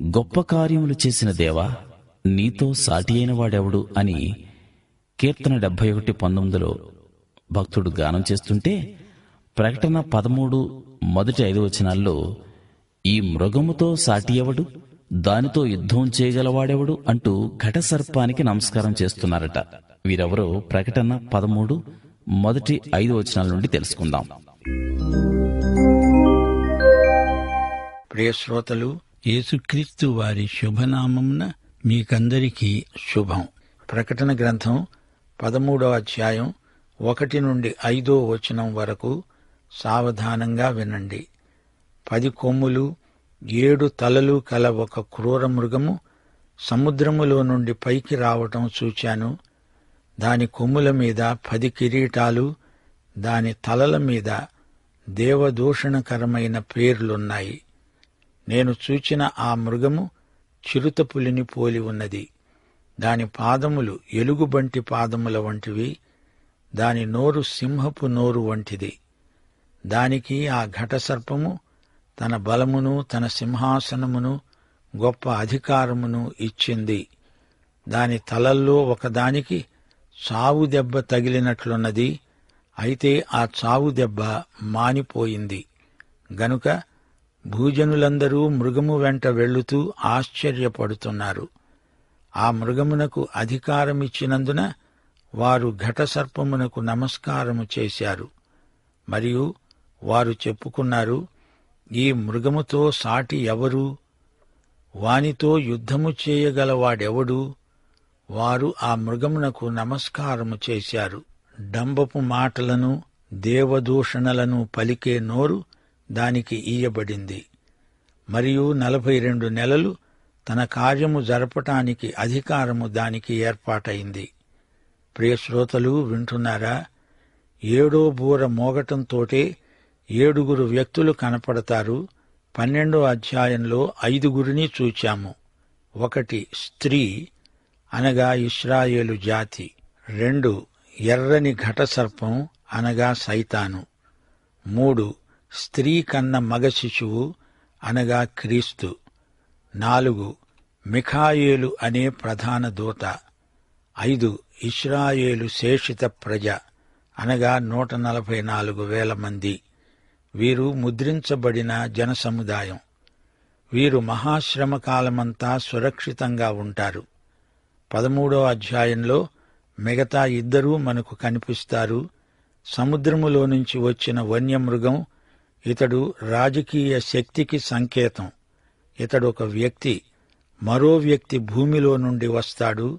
గొప్ప కార్యములు చేసిన దేవా నీతో సాటి అయిన వాడెవడు అని కీర్తన డెబ్బై ఒకటి పంతొమ్మిదిలో భక్తుడు గానం చేస్తుంటే ప్రకటన పదమూడు మొదటి ఐదు వచనాల్లో ఈ మృగముతో సాటి ఎవడు? దానితో యుద్ధం చేయగలవాడెవడు? అంటూ ఘటసర్పానికి నమస్కారం చేస్తున్నారట. వీరెవరో ప్రకటన పదమూడు మొదటి ఐదు వచనాల నుండి తెలుసుకుందాం. ప్రియ శ్రోతలు యేసుక్రీస్తు వారి శుభనామమున మీకందరికీ శుభం. ప్రకటన గ్రంథం పదమూడవ అధ్యాయం ఒకటి నుండి ఐదో వచనం వరకు సావధానంగా వినండి. పది కొమ్ములు ఏడు తలలు కల ఒక క్రూర మృగము సముద్రములో నుండి పైకి రావటం చూచాను. దాని కొమ్ముల మీద పది కిరీటాలు దాని తలల మీద దేవదూషణకరమైన పేర్లున్నాయి. నేను చూచిన ఆ మృగము చిరుతపులిని పోలి ఉన్నది. దాని పాదములు ఎలుగుబంటి పాదముల వంటివి దాని నోరు సింహపు నోరు వంటిది. దానికి ఆ ఘటసర్పము తన బలమును తన సింహాసనమును గొప్ప అధికారమును ఇచ్చింది. దాని తలల్లో ఒకదానికి చావు దెబ్బ తగిలినట్లున్నది అయితే ఆ చావు దెబ్బ మానిపోయింది. గనుక భూజనులందరూ మృగము వెంట వెళ్ళుతూ ఆశ్చర్యపడుతున్నారు. ఆ మృగమునకు అధికారమిచ్చినందున వారు ఘటసర్పమునకు నమస్కారము చేశారు. మరియు వారు చెప్పుకున్నారు ఈ మృగముతో సాటి ఎవరు? వానితో యుద్ధము చేయగలవాడెవడు? వారు ఆ మృగమునకు నమస్కారము చేశారు. డంబపు మాటలను దేవదూషణలను పలికే నోరు దానికి ఈయబడింది. మరియు నలభై రెండు నెలలు తన కార్యము జరపటానికి అధికారము దానికి ఏర్పాటైంది. ప్రియశ్రోతలు వింటున్నారా? ఏడో బూర మోగటంతోటే ఏడుగురు వ్యక్తులు కనపడతారు. పన్నెండో అధ్యాయంలో ఐదుగురిని చూచాము. ఒకటి స్త్రీ అనగా ఇస్రాయేలు జాతి. రెండు ఎర్రని ఘటసర్పం అనగా సైతాను. మూడు స్త్రీ కన్న మగ శిశువు అనగా క్రీస్తు. నాలుగు మిఖాయేలు అనే ప్రధాన దూత. ఐదు ఇస్రాయేలు శేషిత ప్రజ అనగా నూట నలభై నాలుగు వేల మంది. వీరు ముద్రించబడిన జనసముదాయం. వీరు మహాశ్రమ కాలమంతా సురక్షితంగా ఉంటారు. పదమూడో అధ్యాయంలో మిగతా ఇద్దరూ మనకు కనిపిస్తారు. సముద్రములో నుంచి వచ్చిన వన్యమృగం ఇతడు రాజకీయ శక్తికి సంకేతం. ఇతడు ఒక వ్యక్తి మరో వ్యక్తి భూమిలో నుండి వస్తాడు.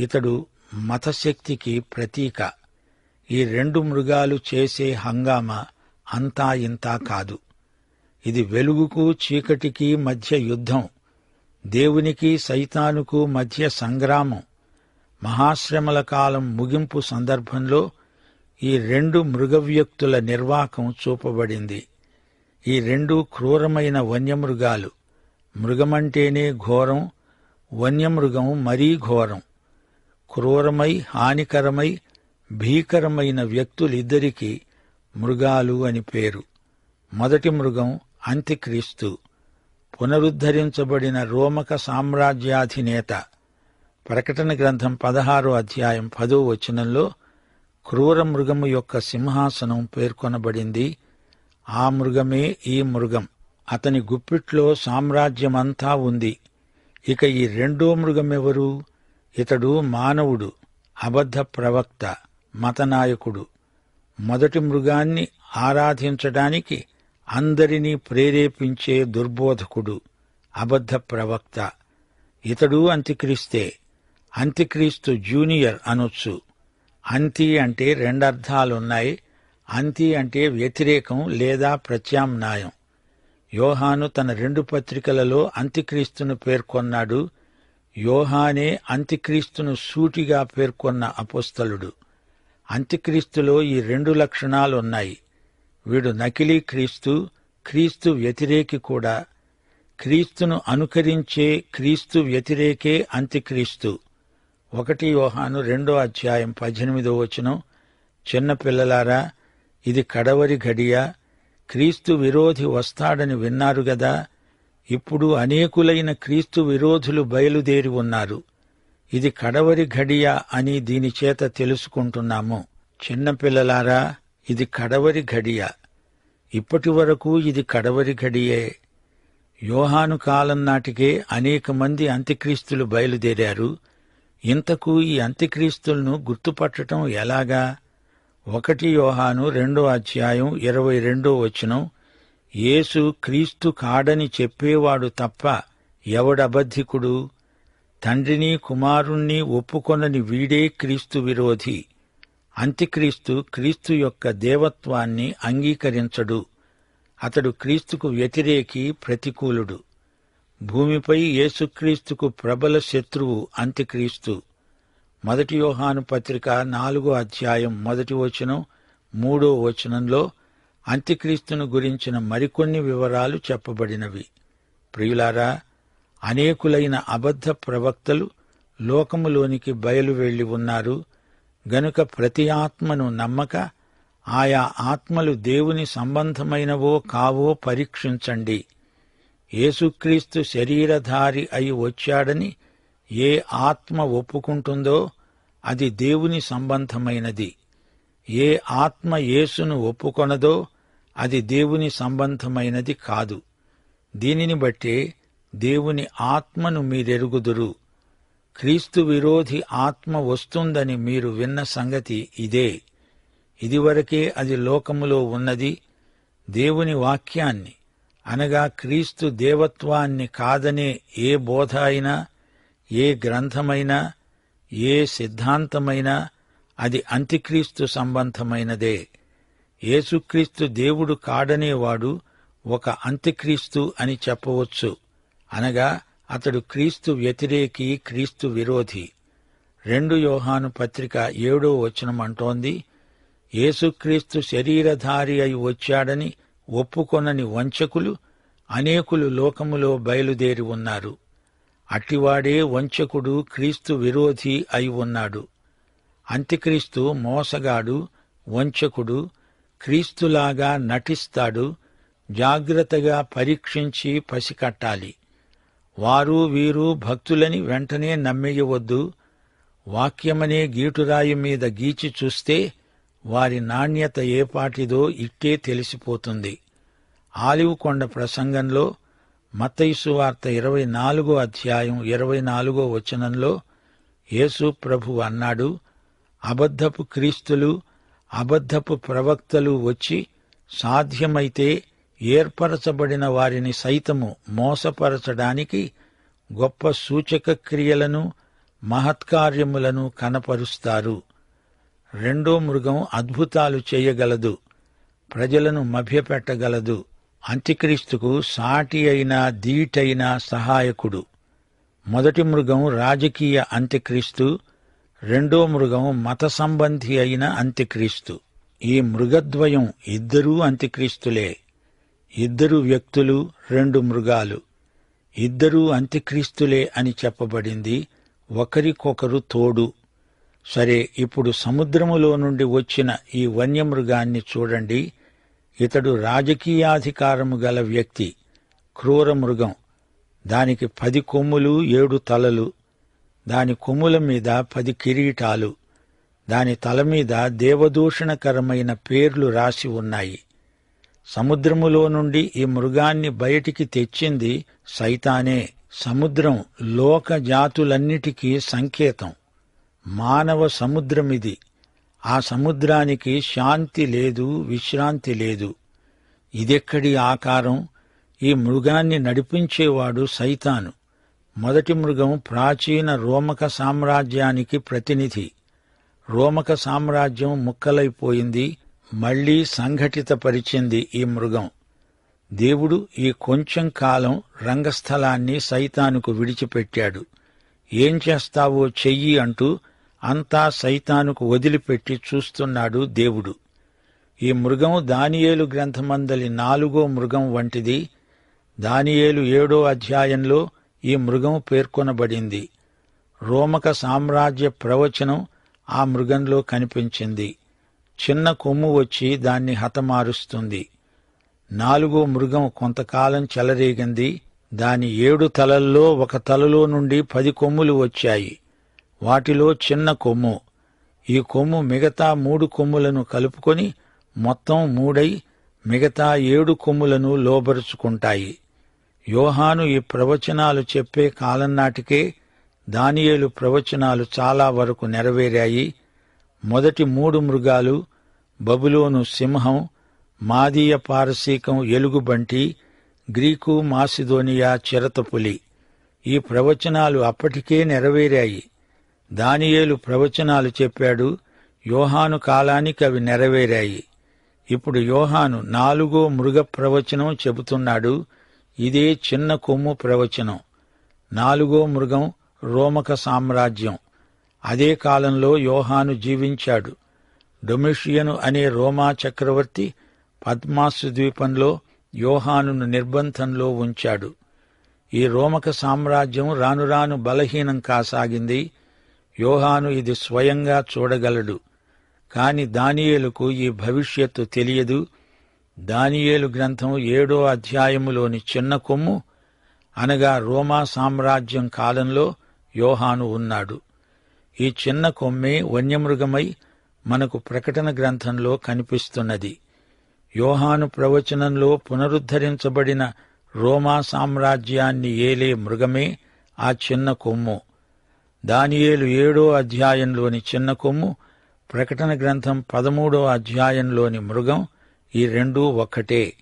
ఇతడు మతశక్తికి ప్రతీక. ఈ రెండు మృగాలు చేసే హంగామా అంతా ఇంతా కాదు. ఇది వెలుగుకు చీకటికి మధ్య యుద్ధం. దేవునికి సైతానుకు మధ్య సంగ్రామం. మహాశ్రమల కాలం ముగింపు సందర్భంలో ఈ రెండు మృగవ్యక్తుల నిర్వాకం చూపబడింది. ఈ రెండు క్రూరమైన వన్యమృగాలు. మృగమంటేనే ఘోరం వన్యమృగం మరీ ఘోరం. క్రూరమై హానికరమై భీకరమైన వ్యక్తులిద్దరికీ మృగాలు అని పేరు. మొదటి మృగం అంత్యక్రీస్తు. పునరుద్ధరించబడిన రోమక సామ్రాజ్యాధినేత. ప్రకటన గ్రంథం పదహారో అధ్యాయం పదో వచనంలో క్రూర మృగము యొక్క సింహాసనం పేర్కొనబడింది. ఆ మృగమే ఈ మృగం. అతని గుప్పిట్లో సామ్రాజ్యమంతా ఉంది. ఇక ఈ రెండో మృగమెవరు? ఇతడు మానవుడు అబద్ధ ప్రవక్త మతనాయకుడు. మొదటి మృగాన్ని ఆరాధించడానికి అందరినీ ప్రేరేపించే దుర్బోధకుడు అబద్ధ ప్రవక్త. ఇతడు అంత్యక్రీస్తే. అంత్యక్రీస్తు జూనియర్ అనొచ్చు. అంతి అంటే రెండర్థాలున్నాయి. అంతి అంటే వ్యతిరేకం లేదా ప్రత్యామ్నాయం. యోహాను తన రెండు పత్రికలలో అంత్యక్రీస్తును పేర్కొన్నాడు. యోహానే అంత్యక్రీస్తును సూటిగా పేర్కొన్న అపుస్తలుడు. అంత్యక్రీస్తులో ఈ రెండు లక్షణాలున్నాయి. వీడు నకిలీ క్రీస్తు క్రీస్తు వ్యతిరేకి కూడా. క్రీస్తును అనుకరించే క్రీస్తు వ్యతిరేకే అంత్యక్రీస్తు ఒకటి యోహాను రెండో అధ్యాయం పద్దెనిమిదో వచనం. చిన్నపిల్లలారా ఇది కడవరి ఘడియ. క్రీస్తు విరోధి వస్తాడని విన్నారు గదా. ఇప్పుడు అనేకులైన క్రీస్తు విరోధులు బయలుదేరి ఉన్నారు. ఇది కడవరి ఘడియ అని దీని చేత తెలుసుకుంటున్నాము. చిన్నపిల్లలారా ఇది కడవరి ఘడియ. ఇప్పటి వరకు ఇది కడవరి ఘడియే. యోహాను కాలం నాటికే అనేక మంది అంత్యక్రీస్తులు బయలుదేరారు. ఇంతకు ఈ అంత్యక్రీస్తులను గుర్తుపట్టడం ఎలాగా? ఒకటి యోహాను రెండో అధ్యాయం ఇరవై రెండో వచనం. యేసు క్రీస్తు కాడని చెప్పేవాడు తప్ప ఎవడబద్ధికుడు? తండ్రిని కుమారుణ్ణి ఒప్పుకొనని వీడే క్రీస్తు విరోధి. అంత్యక్రీస్తు క్రీస్తు యొక్క దేవత్వాన్ని అంగీకరించడు. అతడు క్రీస్తుకు వ్యతిరేకి ప్రతికూలుడు. భూమిపై యేసుక్రీస్తుకు ప్రబల శత్రువు అంత్యక్రీస్తు. మొదటి యోహాను పత్రిక నాలుగో అధ్యాయం మొదటి వచనం మూడో వచనంలో అంత్యక్రీస్తును గురించిన మరికొన్ని వివరాలు చెప్పబడినవి. ప్రియులారా అనేకులైన అబద్ధ ప్రవక్తలు లోకములోనికి బయలు వెళ్ళి ఉన్నారు. గనుక ప్రతి ఆత్మను నమ్మక ఆయా ఆత్మలు దేవుని సంబంధమైనవో కావో పరీక్షించండి. యేసుక్రీస్తు శరీరధారి అయి వచ్చాడని ఏ ఆత్మ ఒప్పుకుంటుందో అది దేవుని సంబంధమైనది. ఏ ఆత్మ యేసును ఒప్పుకొనదో అది దేవుని సంబంధమైనది కాదు. దీనిని బట్టే దేవుని ఆత్మను మీరెరుగుదురు. క్రీస్తు విరోధి ఆత్మ వస్తుందని మీరు విన్న సంగతి ఇదే. ఇదివరకే అది లోకములో ఉన్నది. దేవుని వాక్యాన్ని అనగా క్రీస్తు దేవత్వాన్ని కాదనే ఏ బోధ అయినా ఏ గ్రంథమైనా ఏ సిద్ధాంతమైనా అది అంత్యక్రీస్తు సంబంధమైనదే. యేసుక్రీస్తు దేవుడు కాడనేవాడు ఒక అంత్యక్రీస్తు అని చెప్పవచ్చు. అనగా అతడు క్రీస్తు వ్యతిరేకి క్రీస్తు విరోధి. రెండు యోహాను పత్రిక ఏడో వచనమంటోంది యేసుక్రీస్తు శరీరధారి అయి వచ్చాడని ఒప్పుకొనని వంచకులు అనేకులు లోకములో బయలుదేరి ఉన్నారు. అట్టివాడే వంచకుడు క్రీస్తు విరోధి అయి ఉన్నాడు. అంత్యక్రీస్తు మోసగాడు వంచకుడు క్రీస్తులాగా నటిస్తాడు జాగ్రత్తగా పరీక్షించి పసికట్టాలి. వారు వీరు భక్తులని వెంటనే నమ్మేయవద్దు. వాక్యమనే గీటురాయి మీద గీచి చూస్తే వారి నాణ్యత ఏపాటిదో ఇట్టే తెలిసిపోతుంది. ఆలివ్ కొండ ప్రసంగంలో మతయిసు వార్త ఇరవై నాలుగో అధ్యాయం ఇరవై నాలుగో వచనంలో యేసు ప్రభు అన్నాడు అబద్ధపు క్రీస్తులు అబద్ధపు ప్రవక్తలు వచ్చి సాధ్యమైతే ఏర్పరచబడిన వారిని సైతము మోసపరచడానికి గొప్ప సూచక క్రియలను మహత్కార్యములను కనపరుస్తారు. రెండో మృగం అద్భుతాలు చేయగలదు ప్రజలను మభ్యపెట్టగలదు. అంత్యక్రీస్తుకు సాటి అయిన దీటైన సహాయకుడు. మొదటి మృగం రాజకీయ అంత్యక్రీస్తు రెండో మృగం మత సంబంధి అయిన అంత్యక్రీస్తు. ఈ మృగద్వయం ఇద్దరూ అంత్యక్రీస్తులే. ఇద్దరు వ్యక్తులు రెండు మృగాలు. ఇద్దరూ అంత్యక్రీస్తులే అని చెప్పబడింది ఒకరికొకరు తోడు. సరే ఇప్పుడు సముద్రములో నుండి వచ్చిన ఈ వన్యమృగాన్ని చూడండి. ఇతడు రాజకీయాధికారము గల వ్యక్తి క్రూర మృగం. దానికి పది కొమ్ములు ఏడు తలలు. దాని కొమ్ముల మీద పది కిరీటాలు. దాని తల మీద దేవదూషణకరమైన పేర్లు రాసి ఉన్నాయి. సముద్రములో నుండి ఈ మృగాన్ని బయటికి తెచ్చింది సైతానే. సముద్రం లోక జాతులన్నిటికీ సంకేతం. మానవ సముద్రమిది. ఆ సముద్రానికి శాంతి లేదు విశ్రాంతి లేదు. ఇదెక్కడి ఆకారం? ఈ మృగాన్ని నడిపించేవాడు సైతాను. మొదటి మృగం ప్రాచీన రోమక సామ్రాజ్యానికి ప్రతినిధి. రోమక సామ్రాజ్యం ముక్కలైపోయింది మళ్ళీ సంఘటితపరిచింది ఈ మృగం. దేవుడు ఈ కొంచెం కాలం రంగస్థలాన్ని సైతానుకు విడిచిపెట్టాడు. ఏం చేస్తావో చెయ్యి అంటూ అంతా సైతానుకు వదిలిపెట్టి చూస్తున్నాడు దేవుడు. ఈ మృగం దానియేలు గ్రంథమందలి నాలుగో మృగం వంటిది. దానియేలు ఏడో అధ్యాయంలో ఈ మృగం పేర్కొనబడింది. రోమక సామ్రాజ్య ప్రవచనం ఆ మృగంలో కనిపించింది. చిన్న కొమ్ము వచ్చి దాన్ని హతమారుస్తుంది. నాలుగో మృగం కొంతకాలం చెలరేగింది. దాని ఏడు తలల్లో ఒక తలలో నుండి పది కొమ్ములు వచ్చాయి. వాటిలో చిన్న కొమ్ము. ఈ కొమ్ము మిగతా మూడు కొమ్ములను కలుపుకొని మొత్తం మూడై మిగతా ఏడు కొమ్ములను లోబరుచుకుంటాయి. యోహాను ఈ ప్రవచనాలు చెప్పే కాలం నాటికే దానియేలు ప్రవచనాలు చాలా వరకు నెరవేరాయి. మొదటి మూడు మృగాలు బబులోను సింహం మాదీయ పారసీకం ఎలుగుబంటి గ్రీకు మాసిదోనియా చిరతపులి. ఈ ప్రవచనాలు అప్పటికే నెరవేరాయి. దానియేలు ప్రవచనాలు చెప్పాడు యోహాను కాలానికి అవి నెరవేరాయి. ఇప్పుడు యోహాను నాలుగో మృగ ప్రవచనం చెబుతున్నాడు ఇదే చిన్న కొమ్ము ప్రవచనం. నాలుగో మృగం రోమక సామ్రాజ్యం. అదే కాలంలో యోహాను జీవించాడు. డొమిషియను అనే రోమా చక్రవర్తి పద్మాసు ద్వీపంలో యోహానును నిర్బంధంలో ఉంచాడు. ఈ రోమక సామ్రాజ్యం రాను రాను బలహీనం కాసాగింది యోహాను ఇది స్వయంగా చూడగలడు. కాని దానియేలుకు ఈ భవిష్యత్తు తెలియదు. దానియేలు గ్రంథం ఏడో అధ్యాయములోని చిన్న కొమ్ము అనగా రోమా సామ్రాజ్యం కాలంలో యోహాను ఉన్నాడు. ఈ చిన్న కొమ్మే వన్యమృగమై మనకు ప్రకటన గ్రంథంలో కనిపిస్తున్నది. యోహాను ప్రవచనంలో పునరుద్ధరించబడిన రోమా సామ్రాజ్యాన్ని ఏలే మృగమే ఆ చిన్న కొమ్ము. దానియేలు ఏడో అధ్యాయంలోని చిన్న కొమ్ము ప్రకటన గ్రంథం పదమూడో అధ్యాయంలోని మృగం ఈ రెండూ ఒక్కటే.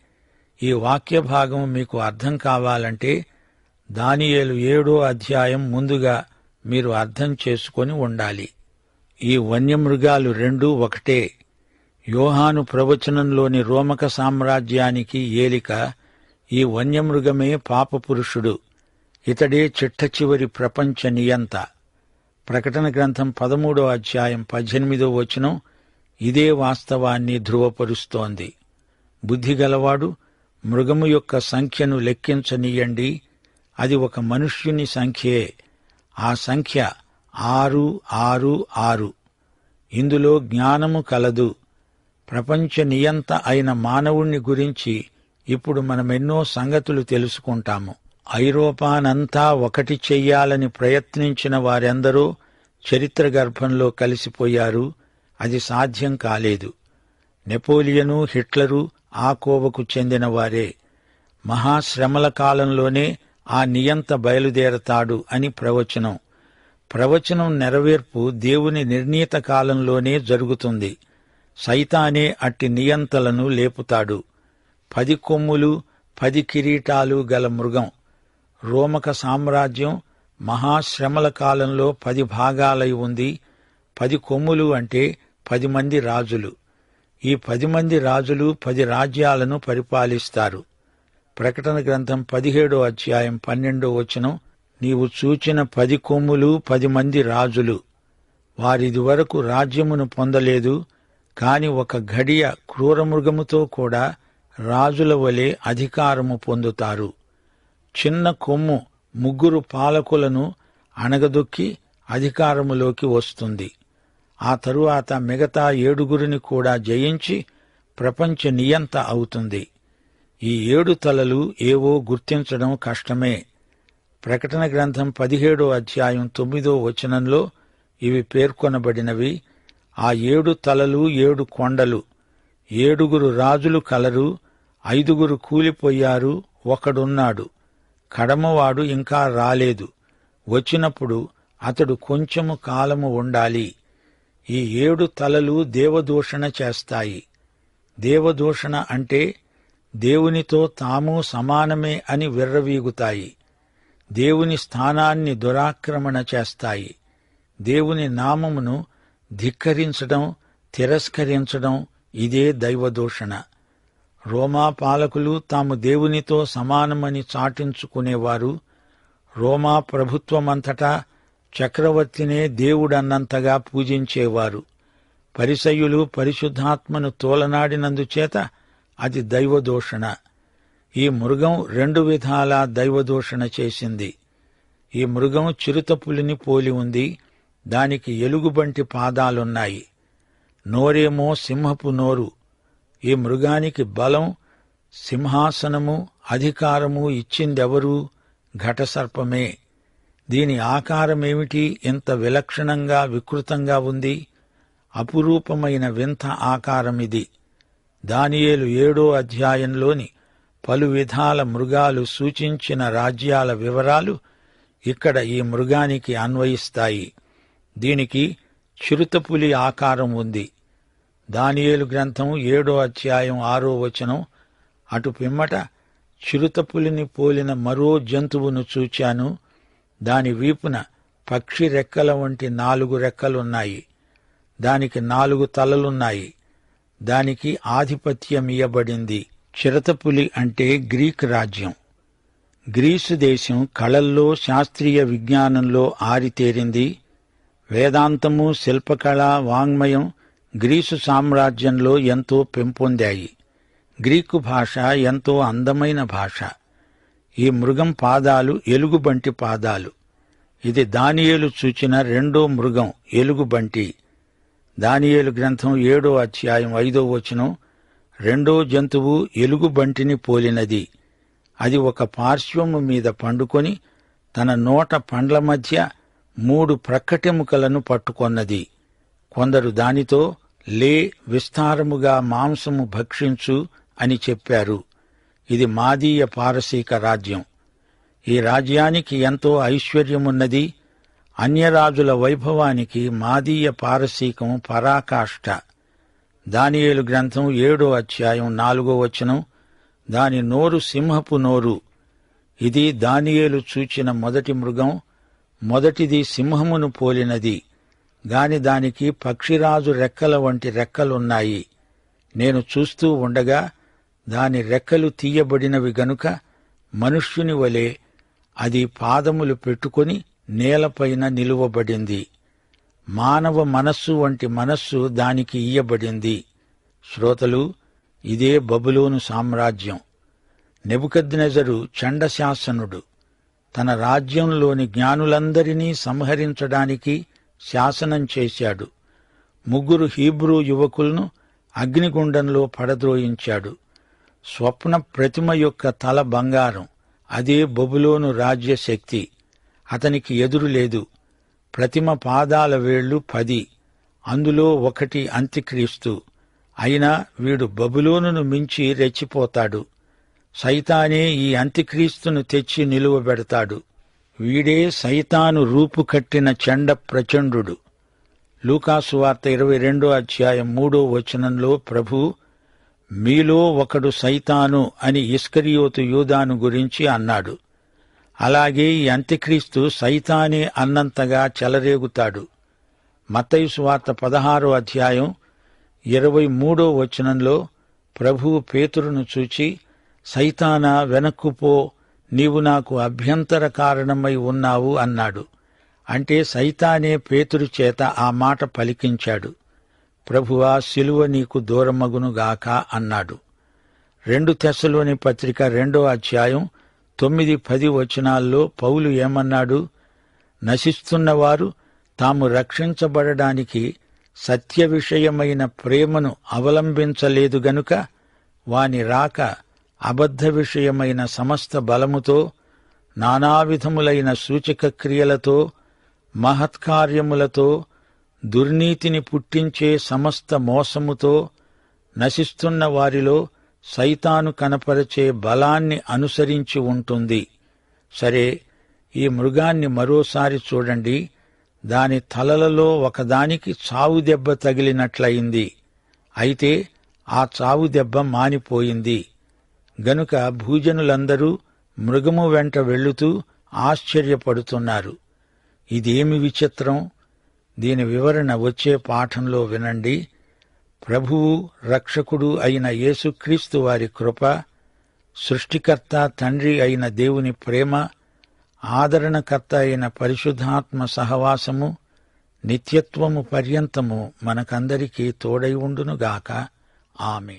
ఈ వాక్య భాగం మీకు అర్థం కావాలంటే దానియేలు ఏడో అధ్యాయం ముందుగా మీరు అర్థం చేసుకొని ఉండాలి. ఈ వన్యమృగాలు రెండూ ఒకటే. యోహాను ప్రవచనంలోని రోమక సామ్రాజ్యానికి ఏలిక ఈ వన్యమృగమే పాపపురుషుడు. ఇతడే చిట్ట చివరి ప్రపంచ నియంత. ప్రకటన గ్రంథం పదమూడో అధ్యాయం పద్దెనిమిదో వచనం ఇదే వాస్తవాన్ని ధృవపరుస్తోంది. బుద్ధిగలవాడు మృగము యొక్క సంఖ్యను లెక్కించనీయండి. అది ఒక మనుష్యుని సంఖ్యే. ఆ సంఖ్య ఆరు ఆరు ఆరు. ఇందులో జ్ఞానము కలదు. ప్రపంచ నియంత అయిన మానవుణ్ణి గురించి ఇప్పుడు మనమెన్నో సంగతులు తెలుసుకుంటాము. ఐరోపానంతా ఒకటి చెయ్యాలని ప్రయత్నించిన వారెందరో చరిత్ర గర్భంలో కలిసిపోయారు. అది సాధ్యం కాలేదు. నెపోలియను హిట్లరు ఆ కోవకు చెందిన వారే మహాశ్రమల కాలంలోనే ఆ నియంత బయలుదేరతాడు అని ప్రవచనం. ప్రవచనం నెరవేర్పు దేవుని నిర్ణీత కాలంలోనే జరుగుతుంది. సైతానే అట్టి నియంతలను లేపుతాడు. పది కొమ్ములు పది కిరీటాలు గల మృగం. రోమక సామ్రాజ్యం మహాశ్రమల కాలంలో పది భాగాలై ఉంది. పది కొమ్ములు అంటే పది మంది రాజులు. ఈ పది మంది రాజులు పది రాజ్యాలను పరిపాలిస్తారు. ప్రకటన గ్రంథం పదిహేడో అధ్యాయం పన్నెండో వచనం నీవు చూచిన పది కొమ్ములు పది మంది రాజులు. వారిది వరకు రాజ్యమును పొందలేదు కాని ఒక ఘడియ క్రూరమృగముతో కూడా రాజుల వలె అధికారము పొందుతారు. చిన్న కొమ్ము ముగ్గురు పాలకులను అణగదొక్కి అధికారములోకి వస్తుంది. ఆ తరువాత మిగతా ఏడుగురిని కూడా జయించి ప్రపంచ నియంత అవుతుంది. ఈ ఏడు తలలు ఏవో గుర్తించడం కష్టమే. ప్రకటన గ్రంథం పదిహేడో అధ్యాయం తొమ్మిదో వచనంలో ఇవి పేర్కొనబడినవి. ఆ ఏడు తలలు ఏడు కొండలు. ఏడుగురు రాజులు కలరు ఐదుగురు కూలిపోయారు ఒకడున్నాడు. కడమవాడు ఇంకా రాలేదు. వచ్చినప్పుడు అతడు కొంచెము కాలము ఉండాలి. ఈ ఏడు తలలు దేవదూషణ చేస్తాయి. దేవదూషణ అంటే దేవునితో తాము సమానమే అని విర్రవీగుతాయి. దేవుని స్థానాన్ని దురాక్రమణ చేస్తాయి. దేవుని నామమును ధిక్కరించడం తిరస్కరించడం ఇదే దైవదూషణ. రోమా పాలకులు తాము దేవునితో సమానమని చాటించుకునేవారు. రోమా ప్రభుత్వమంతటా చక్రవర్తినే దేవుడన్నంతగా పూజించేవారు. పరిసయులు పరిశుద్ధాత్మను తోలనాడినందుచేత అది దైవదోషణ. ఈ మృగం రెండు విధాలా దైవదూషణ చేసింది. ఈ మృగం చిరుతపులిని పోలి ఉంది. దానికి ఎలుగుబంటి పాదాలున్నాయి. నోరేమో సింహపు నోరు. ఈ మృగానికి బలం సింహాసనము అధికారము ఇచ్చిందెవరు? ఘటసర్పమే. దీని ఆకారమేమిటి? ఇంత విలక్షణంగా వికృతంగా ఉంది. అపురూపమైన వింత ఆకారమిది. దానియేలు ఏడో అధ్యాయంలోని పలు విధాల మృగాలు సూచించిన రాజ్యాల వివరాలు ఇక్కడ ఈ మృగానికి అన్వయిస్తాయి. దీనికి చిరుతపులి ఆకారం ఉంది. దానియేలు గ్రంథం ఏడో అధ్యాయం ఆరో వచనం. అటు పిమ్మట చిరుతపులిని పోలిన మరో జంతువును చూచాను. దాని వీపున పక్షి రెక్కల వంటి నాలుగు రెక్కలున్నాయి. దానికి నాలుగు తలలున్నాయి. దానికి ఆధిపత్యం ఇయ్యబడింది చిరతపులి అంటే గ్రీక్ రాజ్యం. గ్రీసు దేశం కళల్లో శాస్త్రీయ విజ్ఞానంలో ఆరితేరింది. వేదాంతము శిల్పకళ వాంగ్మయం గ్రీసు సామ్రాజ్యంలో ఎంతో పెంపొందాయి. గ్రీకు భాష ఎంతో అందమైన భాష. ఈ మృగం పాదాలు ఎలుగుబంటి పాదాలు. ఇది దానియేలు చూచిన రెండో మృగం ఎలుగుబంటి. దానియేలు గ్రంథం ఏడో అధ్యాయం ఐదో వచనం రెండో జంతువు ఎలుగుబంటిని పోలినది. అది ఒక పార్శ్వము మీద పండుకొని తన నోట పండ్ల మధ్య మూడు ప్రక్కటెముకలను పట్టుకొన్నది. కొందరు దానితో లే విస్తారముగా మాంసము భక్షించు అని చెప్పారు. ఇది మాదీయ పారసీక రాజ్యం. ఈ రాజ్యానికి ఎంతో ఐశ్వర్యమున్నది. అన్యరాజుల వైభవానికి మాదీయ పారసీకం పరాకాష్ట. దానియేలు గ్రంథం ఏడో అధ్యాయం నాలుగో వచనం దాని నోరు సింహపు నోరు. ఇది దానియేలు చూచిన మొదటి మృగం మొదటిది సింహమును పోలినది. గాని దానికి పక్షిరాజు రెక్కల వంటి రెక్కలున్నాయి. నేను చూస్తూ ఉండగా దాని రెక్కలు తీయబడినవి గనుక మనుష్యుని వలె అది పాదములు పెట్టుకొని నేలపైన నిలువబడింది. మానవ మనస్సు వంటి మనస్సు దానికి ఇయ్యబడింది. శ్రోతలు ఇదే బబులోను సామ్రాజ్యం. నెబుకద్నెజరు చండశాసనుడు. తన రాజ్యంలోని జ్ఞానులందరినీ సంహరించడానికి శాసనం చేశాడు. ముగ్గురు హీబ్రూ యువకులను అగ్నిగుండంలో పడద్రోయించాడు. స్వప్న ప్రతిమ యొక్క తల బంగారం అదే బొబులోను రాజ్య శక్తి అతనికి ఎదురు లేదు. ప్రతిమ పాదాల వేళ్ళు పది అందులో ఒకటి అంత్యక్రీస్తు. అయినా వీడు బబులోనును మించి రెచ్చిపోతాడు. సైతానే ఈ అంత్యక్రీస్తును తెచ్చి నిలువబెడతాడు. వీడే సైతాను రూపు కట్టిన చండ ప్రచండు లూకాసు వార్త ఇరవై రెండో అధ్యాయం మూడో వచనంలో ప్రభు మీలో ఒకడు సైతాను అని ఇస్కరియోతు యూదాను గురించి అన్నాడు. అలాగే ఈ అంత్యక్రీస్తు సైతానే అన్నంతగా చెలరేగుతాడు. మతయుసు వార్త పదహారో అధ్యాయం ఇరవై మూడో వచనంలో ప్రభువు పేతురును చూచి సైతానా వెనక్కుపో నీవు నాకు అభ్యంతర కారణమై ఉన్నావు అన్నాడు. అంటే సైతానే పేతురు చేత ఆ మాట పలికించాడు. ప్రభువా శిలువ నీకు దూరమగునుగాక అన్నాడు. రెండు తెశలోని పత్రిక రెండో అధ్యాయం తొమ్మిది పది వచనాల్లో పౌలు ఏమన్నాడు? నశిస్తున్నవారు తాము రక్షించబడడానికి సత్య విషయమైన ప్రేమను అవలంబించలేదు గనుక వాని రాక అబద్ధ విషయమైన సమస్త బలముతో నానావిధములైన సూచక క్రియలతో మహత్కార్యములతో దుర్నీతిని పుట్టించే సమస్త మోసముతో నశిస్తున్న వారిలో సైతాను కనపరచే బలాన్ని అనుసరించి ఉంటుంది. సరే ఈ మృగాన్ని మరోసారి చూడండి. దాని తలలలో ఒకదానికి చావు దెబ్బ తగిలినట్లయింది. అయితే ఆ చావు దెబ్బ మానిపోయింది. గనుక భూజనులందరూ మృగము వెంట వెళ్ళుతూ ఆశ్చర్యపడుతున్నారు. ఇదేమి విచిత్రం? దీని వివరణ వచ్చే పాఠంలో వినండి. ప్రభువు రక్షకుడు అయిన యేసుక్రీస్తు వారి కృప సృష్టికర్త తండ్రి అయిన దేవుని ప్రేమ ఆదరణకర్త అయిన పరిశుద్ధాత్మ సహవాసము నిత్యత్వము పర్యంతము మనకందరికీ తోడై ఉండునుగాక. ఆమె